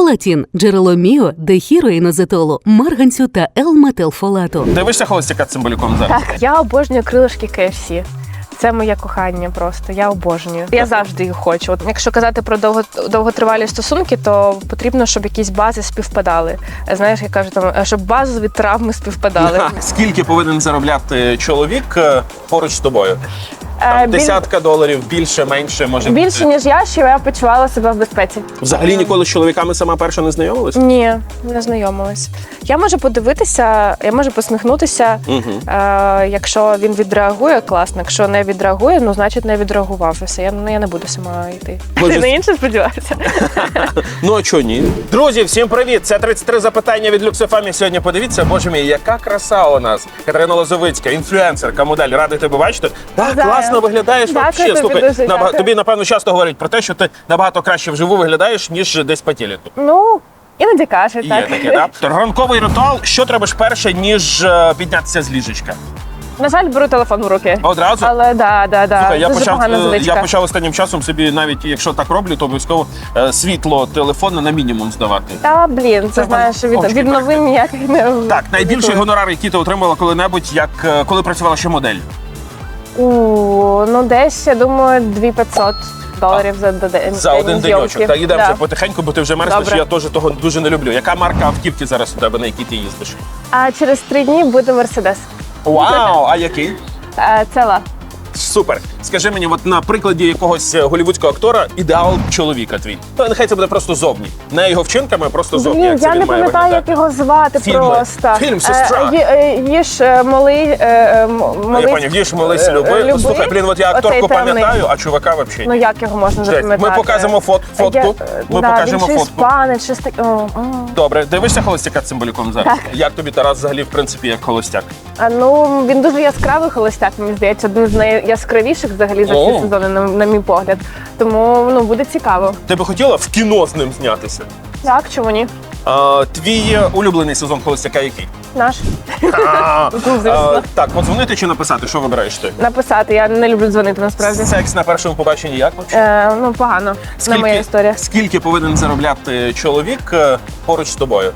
Фолатін – джерело міо, дехіроїнозетолу, марганцю та L-метилфолату. Дивишся холостяка цимбалюком зараз? Так, я обожнюю крилишки KFC. Це моє кохання просто. Я обожнюю. Я завжди їх хочу. От якщо казати про довго, довготривалі стосунки, то потрібно, щоб якісь бази співпадали. Знаєш, я кажу там, щоб базові травми співпадали. Скільки повинен заробляти чоловік е, поруч з тобою? Е, Там, біль- десятка доларів, більше, менше, може Більше ніж я, щоб я почувала себе в безпеці. Взагалі ніколи з чоловіками сама перша не знайомилась? Ні, не знайомилась. Я можу подивитися, я можу посміхнутися. Е, якщо він відреагує, класно. Якщо не відреагує, ну значить не відреагував. і Все, я, ну, я не буду сама йти. Ти на інше сподіваєшся? Ну а чого ні? Друзі, всім привіт! Це 33 запитання від Люксофамі. Сьогодні подивіться, боже мій, яка краса у нас. Катерина Лозовицька, інфлюенсерка, модель. Радий тебе бачити. Так, класно виглядаєш. Дякую Вообще, тобі слухай, дуже, наба- дякую. тобі напевно часто говорять про те, що ти набагато краще вживу виглядаєш, ніж десь по телету. Ну, іноді каже, Є так. таке, так? Ранковий ритуал. Що треба ж перше, ніж е, піднятися з ліжечка? На жаль, беру телефон в руки. Одразу. Але да, да, да. Слухай, я дуже почав, погана е, звичка. я почав останнім часом собі, навіть якщо так роблю, то обов'язково е, світло телефона на мінімум здавати. Та блін, це Це знаєш, від, очки від новин ніяких не Так, найбільший гонорар, який ти отримала коли-небудь, як е, коли працювала ще модель. У, ну десь, я думаю, 2500 доларів за, за день. За один зйомки. денечок. Так, йдемо Да. вже потихеньку, бо ти вже мерзнеш, Добре. я теж того дуже не люблю. Яка марка автівки зараз у тебе, на якій ти їздиш? А через три дні буде Мерседес. Вау! А який? Е, Цела. Супер. Скажи мені, от на прикладі якогось е, голівудського актора ідеал чоловіка твій. Ну, нехай це буде просто зовні. Не його вчинками, а просто зовні. Блін, як це я він не має пам'ятаю, як виглядати. його звати Фільми. просто. Фільм «Сестра». Е, ї- е, Їж е, малий. е, е, м- малий Я поняв, їж молись, е, люби. люби. Слухай, блін, от я Оцей акторку темний. пам'ятаю, а чувака взагалі. Ну як його можна Жесть. запам'ятати? Ми показуємо фот, фотку. Я- Ми да, покажемо він фотку. іспанець, щось таке. О, о. Добре, дивишся холостяка з цимбалюком зараз? Як тобі Тарас взагалі, в принципі, як холостяк? А, ну він дуже яскравий холостяк, мені здається, один з найяскравіших взагалі за О. всі сезони, на, на мій погляд. Тому ну буде цікаво. Ти би хотіла в кіно з ним знятися? Так, чому ні? А, твій улюблений сезон холостяка який? Наш А, а, так, подзвонити чи написати, що вибираєш ти? написати. Я не люблю дзвонити насправді. Секс на першому побаченні як? Е, ну погано. На моя історія. скільки повинен заробляти чоловік е, поруч з тобою?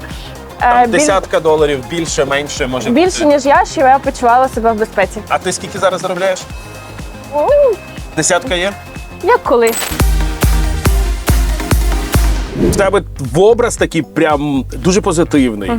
Там, Е, біль- десятка доларів, більше, менше, може Більше ніж я, щоб я почувала себе в безпеці. А ти скільки зараз заробляєш? Десятка є? Як коли? В тебе в образ такий прям дуже позитивний,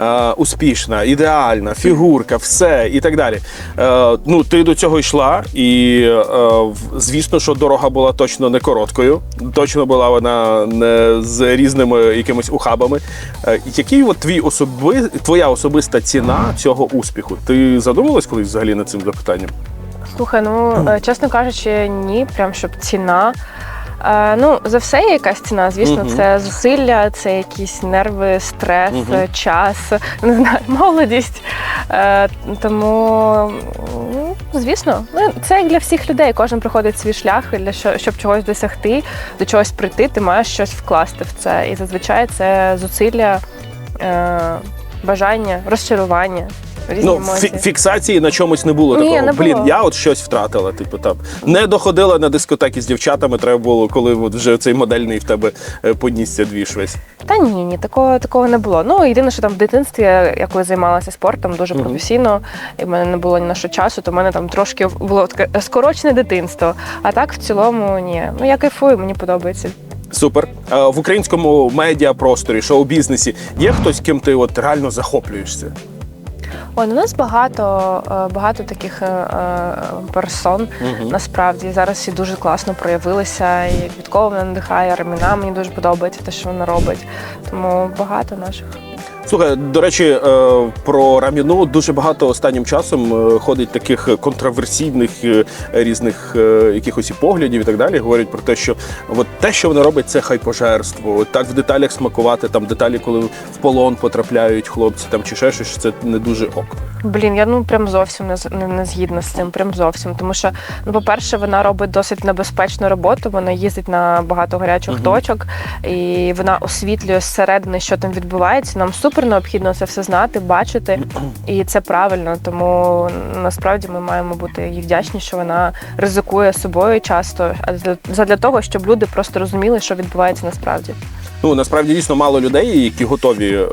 е, успішна, ідеальна, фігурка, все і так далі. Е, ну, ти до цього йшла, і е, в- звісно, що дорога була точно не короткою, точно була вона не з різними якимись ухабами. Е, який от твій особи, твоя особиста ціна цього успіху? Ти задумалась колись взагалі над цим запитанням? Слухай, ну е, чесно кажучи, ні, прям щоб ціна. Е, ну, за все є якась ціна. Звісно, Мгм. це зусилля, це якісь нерви, стрес, Мгм. час, не знаю, молодість. Е, тому, ну, звісно, ну, це як для всіх людей. Кожен проходить свій шлях, і для що, щоб чогось досягти, до чогось прийти, ти маєш щось вкласти в це. І зазвичай це зусилля, е, бажання, розчарування. Різні Ну, емоції. фі- фіксації на чомусь не було Ні, такого. не було. Блін, я от щось втратила. Типу там не доходила на дискотеки з дівчатами. Треба було, коли от вже цей модельний в тебе е, поднісся двіж весь. Та ні, ні, такого такого не було. Ну єдине, що там в дитинстві, я коли займалася спортом дуже професійно, і в мене не було ні на що часу, то в мене там трошки було таке скорочене дитинство. А так в цілому ні. Ну я кайфую, мені подобається. Супер. В українському медіапросторі, шоу-бізнесі є хтось, ким ти от реально захоплюєшся? Ой, ну, у нас багато, е, багато таких е, е, персон. Угу. Насправді зараз всі дуже класно проявилися. І Квіткова мене надихає, Реміна мені дуже подобається те, що вона робить. Тому багато наших. Слухай, до речі, е, про раміну дуже багато останнім часом е, ходить таких контроверсійних е, різних якихось і поглядів і так далі. Говорять про те, що от те, що вона робить, це хайпожерство. Так в деталях смакувати, там деталі, коли в полон потрапляють хлопці, там чи ще щось, це не дуже ок. Блін, я ну прям зовсім не, не, не згідна з цим. Прям зовсім. Тому що, ну, по-перше, вона робить досить небезпечну роботу. Вона їздить на багато гарячих Мгм. точок, і вона освітлює зсередини, що там відбувається. Нам супер необхідно це все знати, бачити, і це правильно. Тому насправді ми маємо бути їй вдячні, що вона ризикує собою часто, а для, задля того, щоб люди просто розуміли, що відбувається насправді. Ну насправді дійсно мало людей, які готові е,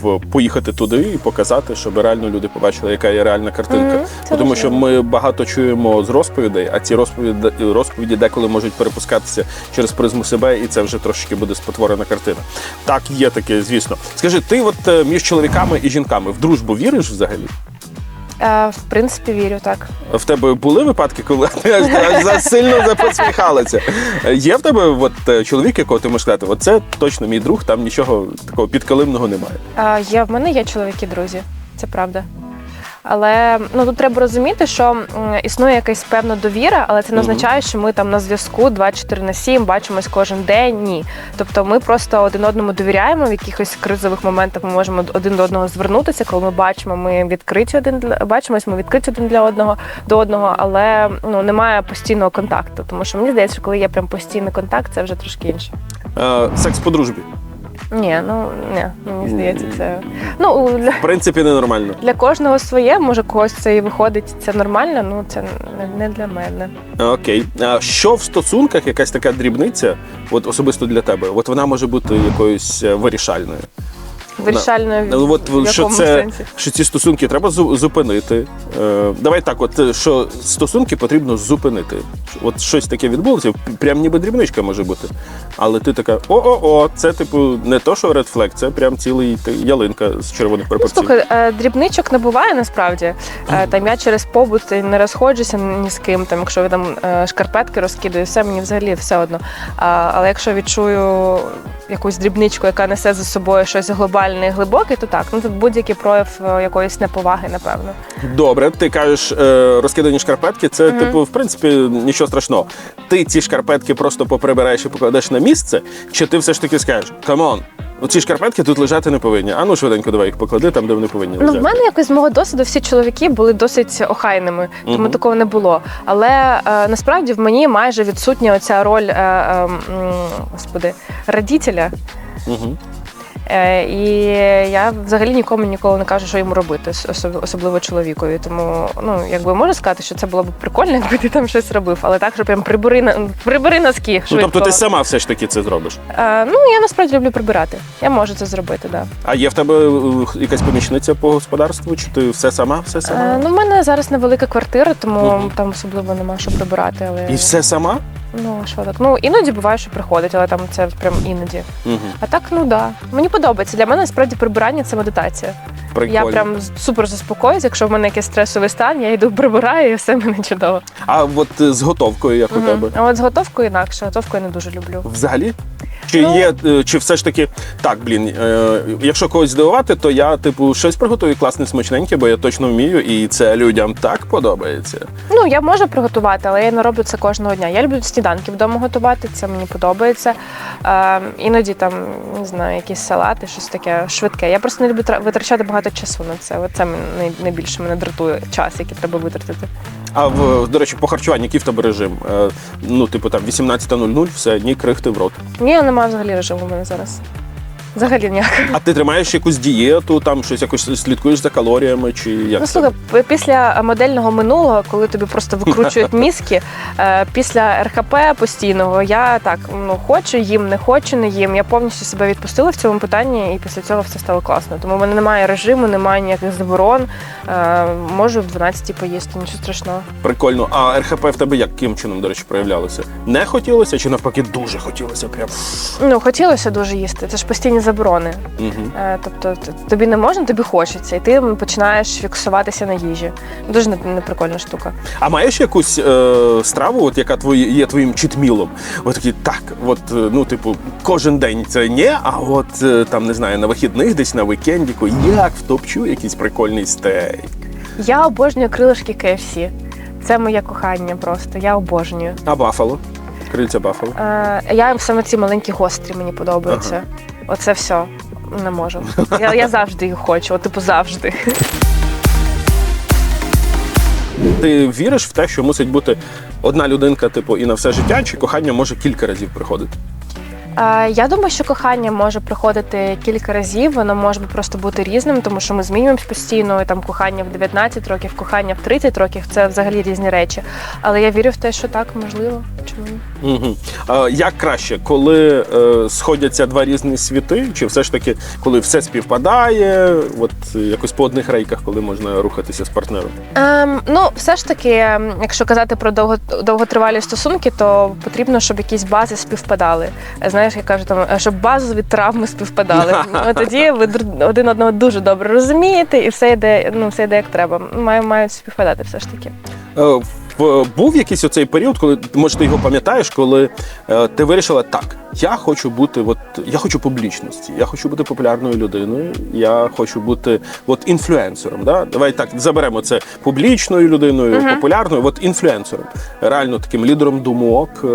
в, поїхати туди і показати, щоб реально люди побачили, яка є реальна картинка. Мгм, це Тому що ми багато чуємо з розповідей, а ці розповіді, розповіді деколи можуть перепускатися через призму себе, і це вже трошки буде спотворена картина. Так, є таке, звісно. Скажи, ти от е, між чоловіками і жінками в дружбу віриш взагалі? Е, в принципі, вірю так. В тебе були випадки, коли ти аж, аж засильно запосміхалася? Є в тебе от, е, чоловік, якого ти можеш сказати, от це точно мій друг, там нічого такого підкалимного немає. Е, є, в мене є чоловіки, друзі, це правда. Але ну тут треба розуміти, що існує якась певна довіра, але це не означає, що ми там на зв'язку 24 на 7, бачимось кожен день. Ні. Тобто ми просто один одному довіряємо в якихось кризових моментах. Ми можемо один до одного звернутися, коли ми бачимо, ми відкриті один для бачимось, ми відкриті один для одного до одного, але ну немає постійного контакту. Тому що мені здається, що коли є прям постійний контакт, це вже трошки інше. Е, секс по дружбі. Ні, ну ні, мені здається, це ну для. В принципі, ненормально. Для кожного своє, може когось це і виходить, це нормально, ну це не- не для мене. Окей. А що в стосунках якась така дрібниця, от особисто для тебе, от вона може бути якоюсь е, вирішальною. Вирішально в Ну, от в що це сенсі? що ці стосунки треба зупинити. Е, давай так, от що стосунки потрібно зупинити. От щось таке відбулося, прям ніби дрібничка може бути. Але ти така: о-о-о, це типу не то, що red flag, це прям цілий ялинка з червоних Ну, прапорців. слухай, е, дрібничок не буває насправді. Е, Там я через побут не розходжуся ні з ким. Там, якщо я там е, шкарпетки розкидаю, все мені взагалі все одно. Але якщо відчую якусь дрібничку, яка несе за собою щось глобальне і глибоке, то так. Ну тут будь-який прояв е, якоїсь неповаги, напевно. Добре, ти кажеш, е, розкидані шкарпетки, це, Мгм. типу, в принципі, нічого страшного. Ти ці шкарпетки просто поприбираєш і покладеш на місце, чи ти все ж таки скажеш, камон, оці шкарпетки тут лежати не повинні. А ну швиденько давай їх поклади там, де вони повинні Ну, в мене якось з мого досвіду всі чоловіки були досить охайними, тому Мгм. такого не було. Але е, насправді в мені майже відсутня оця роль е, е, господи, радітеля. Угу. Е, і я взагалі нікому ніколи не кажу, що йому робити, ос- особливо чоловікові. Тому ну якби можу сказати, що це було б прикольно, якби ти там щось робив, але так, що прям прибери на прибери носки. Ну, тобто ти сама все ж таки це зробиш. Е, ну я насправді люблю прибирати. Я можу це зробити, так. Да. А є в тебе е, якась помічниця по господарству, чи ти все сама, все сама? Е, ну, в мене зараз невелика квартира, тому Мгм. там особливо нема що прибирати. Але І все сама? Ну що так. Ну іноді буває, що приходить, але там це прям іноді. Угу. А так, ну да. Мені подобається. Для мене насправді прибирання це медитація. Прикольно. Я прям супер заспокоюсь. Якщо в мене якийсь стресовий стан, я йду прибираю і все в мене чудово. А от е, з готовкою, як у Мгм. тебе? А от з готовкою інакше. Готовку я не дуже люблю. Взагалі? Чи Ну- є, е, чи все ж таки так, блін, е, якщо когось здивувати, то я, типу, щось приготую класне смачненьке, бо я точно вмію, і це людям так подобається. Ну я можу приготувати, але я не роблю це кожного дня. Я люблю сніданки вдомо готувати, це мені подобається. Е, іноді там не знаю, якісь салати, щось таке швидке. Я просто не люблю витрачати багато часу на це. Це найбільше мене дратує час, який треба витратити. А в до речі, по харчуванню, який в тебе режим? Е, ну, типу, там 18.00, все, ні крихти в рот. Ні, немає взагалі режиму в мене зараз. Взагалі ніяк. А ти тримаєш якусь дієту, там щось якось слідкуєш за калоріями, чи як Ну слухай, після модельного минулого, коли тобі просто викручують мізки, е, після РХП постійного, я так ну хочу їм, не хочу, не їм. Я повністю себе відпустила в цьому питанні, і після цього все стало класно. Тому в мене немає режиму, немає ніяких заборон. Е, Можу в 12 поїсти, нічого страшного. Прикольно. А РХП в тебе яким чином, до речі, проявлялося? Не хотілося чи навпаки дуже хотілося? Прям. Ну хотілося дуже їсти. Це ж постійні заборони. Угу. Е, Тобто т- тобі не можна, тобі хочеться, і ти починаєш фіксуватися на їжі. Дуже не- неприкольна штука. А маєш якусь е, страву, от яка твої, є твоїм читмілом? От такі, так, от, е, ну, типу, кожен день це ні, а от е, там не знаю, на вихідних, десь на вікендіку, як втопчу якийсь прикольний стейк. Я обожнюю крилишки KFC. Це моє кохання просто. Я обожнюю. А бафало? Крильця бафало. Е, я саме ці маленькі гострі мені подобаються. Оце все. Не можу. Я, я завжди їх хочу, от, типу завжди. Ти віриш в те, що мусить бути одна людинка, типу, і на все життя, чи кохання може кілька разів приходити? Е, Я думаю, що кохання може приходити кілька разів, воно може просто бути різним, тому що ми змінюємось постійно. і Там кохання в 19 років, кохання в 30 років це взагалі різні речі. Але я вірю в те, що так можливо. Угу. А, як краще, коли е, сходяться два різні світи, чи все ж таки, коли все співпадає, от е, якось по одних рейках, коли можна рухатися з партнером? Ем, ну, все ж таки, ем, якщо казати про довго, довготривалі стосунки, то потрібно, щоб якісь бази співпадали. Е, Знаєш, я кажу, там, е, щоб базові травми співпадали. Тоді ви один одного дуже добре розумієте, і все йде, ну, все йде як треба. Мають співпадати все ж таки. Був якийсь оцей період, коли може ти його пам'ятаєш, коли е, ти вирішила так. Я хочу бути, от я хочу публічності, я хочу бути популярною людиною, я хочу бути от інфлюенсером. Да? Давай так заберемо це публічною людиною, популярною, от інфлюенсером, реально таким лідером думок, е,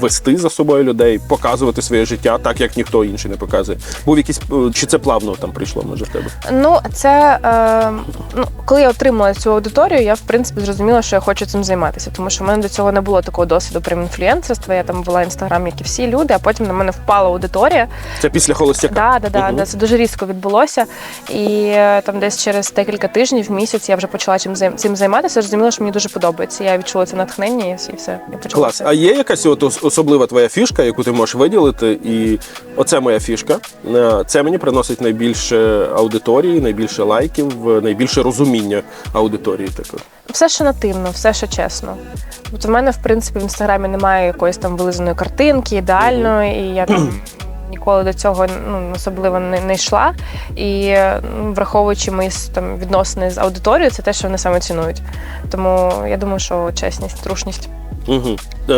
вести за собою людей, показувати своє життя так, як ніхто інший не показує. Був якийсь е, чи це плавно там прийшло, може в тебе? Ну, це е, ну, коли я отримала цю аудиторію, я в принципі зрозуміла, що я хочу цим займатися, тому що в мене до цього не було такого досвіду прям інфлюенсерства. Я там була інстаграм, як і всі люди, а потім на мене впала аудиторія. Це після холостяка. Да, да, да, да, це дуже різко відбулося. І е, там десь через декілька тижнів, місяць я вже почала чим цим займатися. Зрозуміла, що мені дуже подобається. Я відчула це натхнення і все. Я почала Клас. А є якась от особлива твоя фішка, яку ти можеш виділити? І оце моя фішка. Е, Це мені приносить найбільше аудиторії, найбільше лайків, е, найбільше розуміння аудиторії. Такої. Все, що нативно, все, що чесно. Тобто в мене, в принципі, в інстаграмі немає якоїсь там вилизаної картинки, ідеальної, і я там. Ніколи до цього ну особливо не, не йшла, і ну, враховуючи мої там відносини з аудиторією, це те, що вони саме цінують. Тому я думаю, що чесність, трушність. Угу. Е,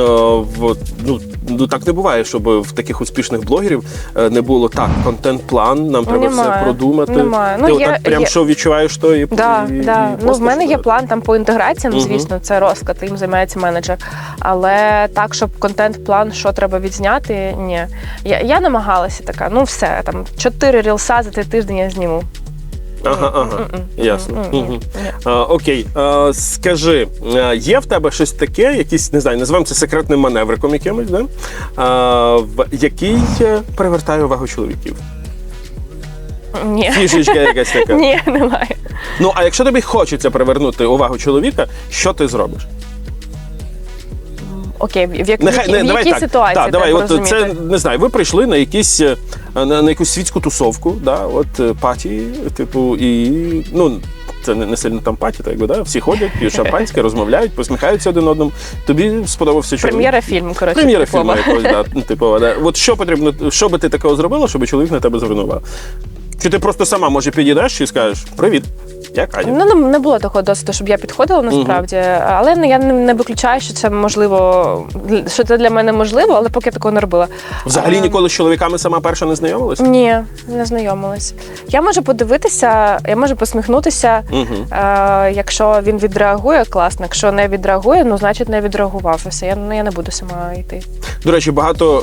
в, ну, ну так не буває, щоб в таких успішних блогерів е, не було так. Контент-план, нам треба все Немає. продумати. Немає. Ти Ну, отак прям є- що відчуваєш, то і Да, і, да. і ну, в постиш, мене є да. план там по інтеграціям, Мгм. звісно, це розклад, їм займається менеджер. Але так, щоб контент-план, що треба відзняти, ні. Я, я намагалася така, ну все, там чотири рілса за три тижні я зніму. Ага, ага. Ясно. Мгм. А, окей, а, скажи, а, є в тебе щось таке, якийсь, не знаю, називаємо це секретним маневриком якимось, да? а, в, який е, привертає увагу чоловіків? Ні. Фішечка якась така. Ні, немає. Ну, а якщо тобі хочеться привернути увагу чоловіка, що ти зробиш? Окей, в, як, в, які- в давай якій так. ситуації Так, давай, треба от розуміти? це не знаю. Ви прийшли на якісь е, на, на якусь світську тусовку, да, от е, паті, типу, і ну. Це не, не сильно там паті, так якби, да? всі ходять, п'ють шампанське, розмовляють, посміхаються один одному. Тобі сподобався чоловік. Прем'єра фільму, коротше. Прем'єра фільму якогось, да, ну, типова, да. От що потрібно, що би ти такого зробила, щоб чоловік на тебе звернував? Чи ти просто сама може підійдеш і скажеш Привіт, я Катя. Ну, не, не було такого досвіду, щоб я підходила насправді. Але ну, я не, не виключаю, що це можливо, що це для мене можливо, але поки я такого не робила. Взагалі А, ніколи з чоловіками сама перша не знайомилась? Ні, не знайомилась. Я можу подивитися, я можу посміхнутися. Е, якщо він відреагує, класно. Якщо не відреагує, ну значить не відреагував. І Все, я, ну, я не буду сама йти. До речі, багато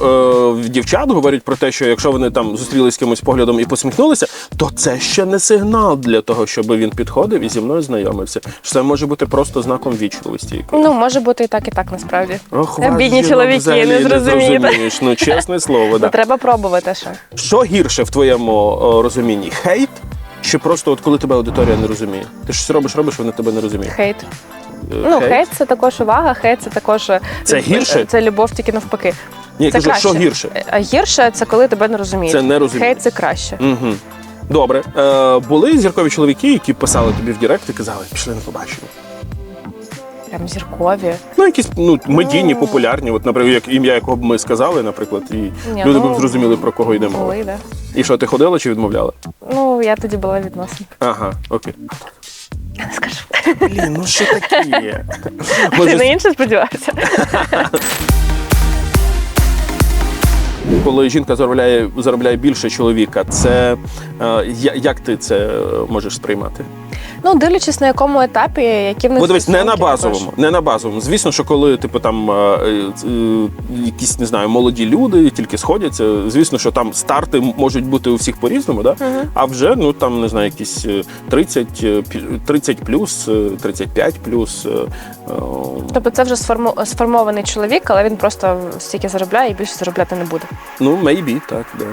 е, дівчат говорять про те, що якщо вони там зустрілися з кимось поглядом і посміхнулися, то це ще не сигнал для того, щоб він підходив і зі мною знайомився. Що це може бути просто знаком вічливості. якоїсь. Ну, може бути і так, і так насправді. Ох, Е, вас бідні жінок чоловіки, взагалі не зрозумієш. Ну, чесне слово, да. Треба пробувати ще. Що гірше в твоєму о, розумінні? Хейт? Чи просто от коли тебе аудиторія не розуміє? Ти щось робиш, робиш, вони тебе не розуміють. Хейт. Е, Ну, хейт це також увага, хейт це також е, Це гірше? Це любов тільки навпаки. Ні, я Це кажу, краще. що гірше? Гірше це коли тебе не розуміють. Це не розуміння. Хейт це краще. Угу. Добре. Е, були зіркові чоловіки, які писали тобі в Директ і казали, пішли на побачення. Прям зіркові. Ну, якісь ну, медійні, Ну. популярні, от, наприклад, як ім'я, якого б ми сказали, наприклад, і Ні, люди ну, б зрозуміли, про кого йде мова. Були, да. І що, ти ходила чи відмовляла? Ну, я тоді була відносно. Ага, окей. Я не скажу. Блін, ну що таке? Ти на інше сподіваєшся? коли жінка заробляє, заробляє більше чоловіка, це е, як ти це е, можеш сприймати? Ну, дивлячись на якому етапі, які в них дивись, не на стосунки базовому, також. не на базовому. Звісно, що коли типу там е, е, е, якісь не знаю, молоді люди тільки сходяться. Звісно, що там старти можуть бути у всіх по-різному, да? а вже ну там не знаю, якісь е, 30, е, пі- 30 плюс, е, 35 плюс. е, е, Тобто це вже сформу- сформований чоловік, але він просто стільки заробляє і більше заробляти не буде. Ну, maybe, так, да.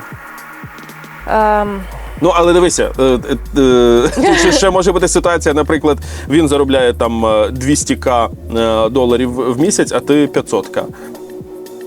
Ем, Ну, але дивися, е, е, е, ще- ще може бути ситуація, наприклад, він заробляє там е, 200к е, доларів в місяць, а ти 500к.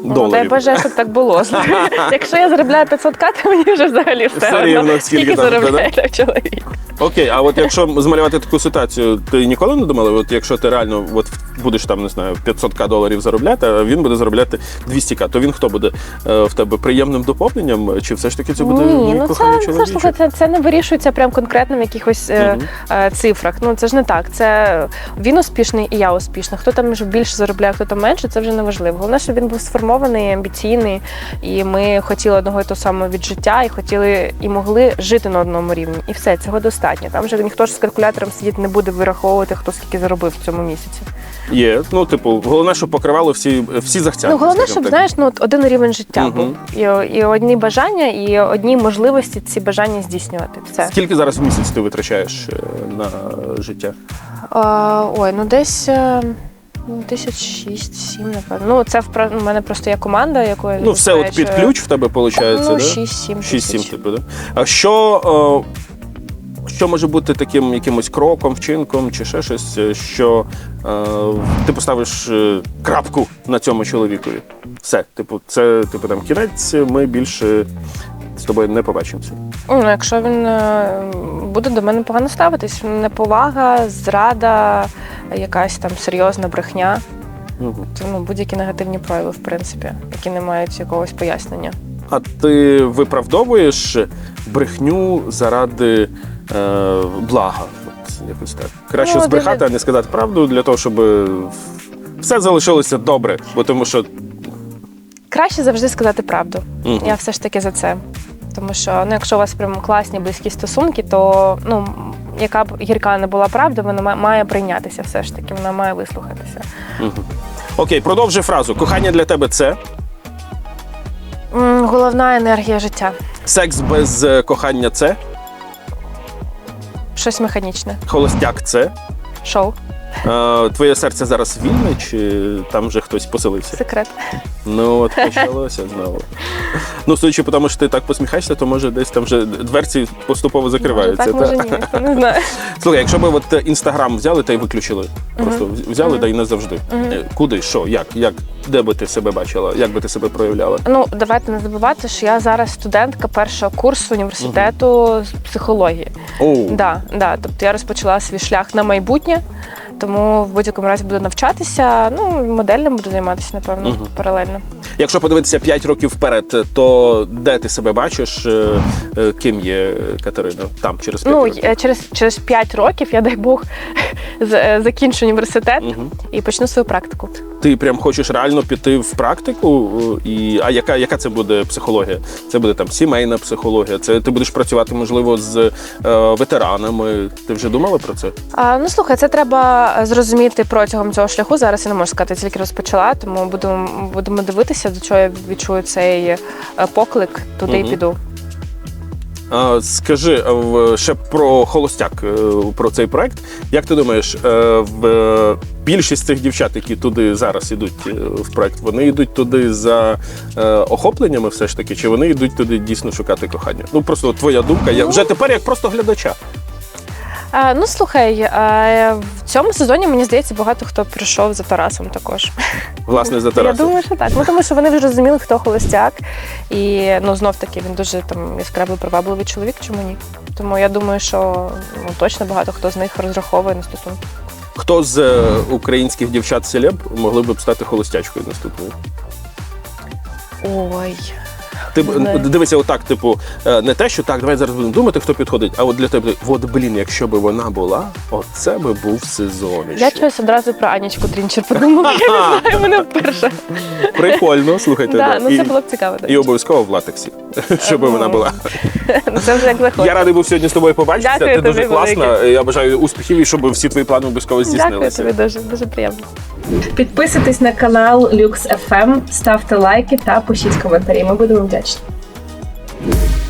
ну, дай Боже, щоб так було. Якщо я заробляю 500 к, то мені вже взагалі Все одно, скільки заробляє чоловік. Окей, а от якщо змалювати таку ситуацію, ти ніколи не думала, от якщо ти реально от будеш там, не знаю, 500к доларів заробляти, а він буде заробляти 200к, то він хто буде е, в тебе приємним доповненням? Чи все ж таки це буде Ні, ну коханий це, це, слухай, це, це не вирішується прям конкретно в якихось е, е, цифрах. Ну це ж не так. Це він успішний і я успішна. Хто там більше заробляє, хто там менше, це вже не важливо. Головне, щоб він був сформований, амбіційний, і ми хотіли одного і того самого від життя, і хотіли і могли жити на одному рівні. І все, цього достатньо. Там вже ніхто ж з калькулятором сидіти не буде вираховувати, хто скільки заробив в цьому місяці. Є. Ну, типу, головне, щоб покривало всі, всі захцянки. Ну головне, щоб так. знаєш, ну от один рівень життя Мгм. був. І, і одні бажання, і одні можливості ці бажання здійснювати. Все. Скільки зараз в місяць ти витрачаєш е, на життя? А, ой, ну десь. е, ну, Тисяч шість-сім, напевно. Ну, це в про- у мене просто є команда, якою Ну, все от під ключ в тебе виходить, Ну, да? 6-7 6-7 тисяч. типу, да? А що, е, що може бути таким якимось кроком, вчинком чи ще щось, е, що е, ти поставиш е, крапку на цьому чоловікові? Все, типу, це типу там кінець, ми більше з тобою не побачимося. Ну, якщо він е, буде до мене погано ставитись, неповага, зрада, якась там серйозна брехня, то ну, будь-які негативні прояви, в принципі, які не мають якогось пояснення. А ти виправдовуєш брехню заради блага? От, якось так. Краще Ну, збрехати, а не сказати правду для того, щоб все залишилося добре. Бо тому що Краще завжди сказати правду. Мгм. Я все ж таки за це. Тому що ну, якщо у вас прям класні близькі стосунки, то ну яка б гірка не була правда, вона ма- має прийнятися все ж таки, вона має вислухатися. Окей, продовжи фразу. Кохання для тебе це М, Головна енергія життя. секс без е, кохання це Щось механічне. холостяк це. Шоу. Е, твоє серце зараз вільне, чи там вже хтось поселився? Секрет. Ну от почалося знову. Ну, судячи по тому, що ти так посміхаєшся, то може десь там вже дверці поступово Може, закриваються. так, може ні, не знає. Слухай, якщо б от інстаграм взяли та й виключили, просто взяли та й назавжди. Е, Куди, що, як, як, де би ти себе бачила, як би ти себе проявляла? Ну, давайте не забувати, що я зараз студентка першого курсу університету з психології. Оу, Да, да. Тобто я розпочала свій шлях на майбутнє, тому в будь-якому разі буду навчатися. Ну, модельним буду займатися, напевно, Мгм. паралельно. Якщо подивитися 5 років вперед, то де ти себе бачиш, е, е, ким є Катерина? Там через 5 Ну, років? е, через, через 5 років, я дай Бог, з- е, закінчу університет Мгм. і почну свою практику. Ти прям хочеш реально піти в практику, е, і а яка, яка це буде психологія? Це буде там сімейна психологія. Це ти будеш працювати, можливо, з е, ветеранами. Ти вже думала про це? А, ну слухай, це треба зрозуміти протягом цього шляху. Зараз я не можу сказати, тільки розпочала, тому будемо, будемо дивитися, до чого я відчую цей е, поклик, туди і піду. Скажи ще про холостяк, е, про цей проект. Як ти думаєш, е, в е, більшість цих дівчат, які туди зараз йдуть е, в проект, вони йдуть туди за е, охопленнями, все ж таки, чи вони йдуть туди дійсно шукати кохання? Ну просто твоя думка. Я вже тепер як просто глядача. А, ну слухай, е, в цьому сезоні мені здається, багато хто прийшов за Тарасом також. Власне, за Тарасом. Я думаю, що так. Ну тому що вони вже розуміли, хто холостяк, і ну знов таки він дуже там яскравий привабливий чоловік. Чому ні? Тому я думаю, що ну точно багато хто з них розраховує на стосунки. Хто з е, українських дівчат селеб могли б стати холостячкою наступною? Ой. Ти б- дивися, отак, типу, е, не те, що так, давай зараз будемо думати, хто підходить, а от для тебе, от блін, якщо би вона була, оце би був сезон. Я чогось одразу про Анічку Трінчер подумала. Я не знаю, мене вперше. Прикольно, слухайте. Да, да. ну і, це було б цікаво. до і обов'язково в латексі, щоб вона була. Ну, Це вже як заходить. Я радий був сьогодні з тобою побачитися. Дякую Ти дуже класна. Я бажаю успіхів і щоб всі твої плани обов'язково Дякую здійснилися. тобі дуже, дуже приємно. Підписуйтесь на канал Lux FM, ставте лайки та пишіть коментарі. Ми будемо вдячні. した。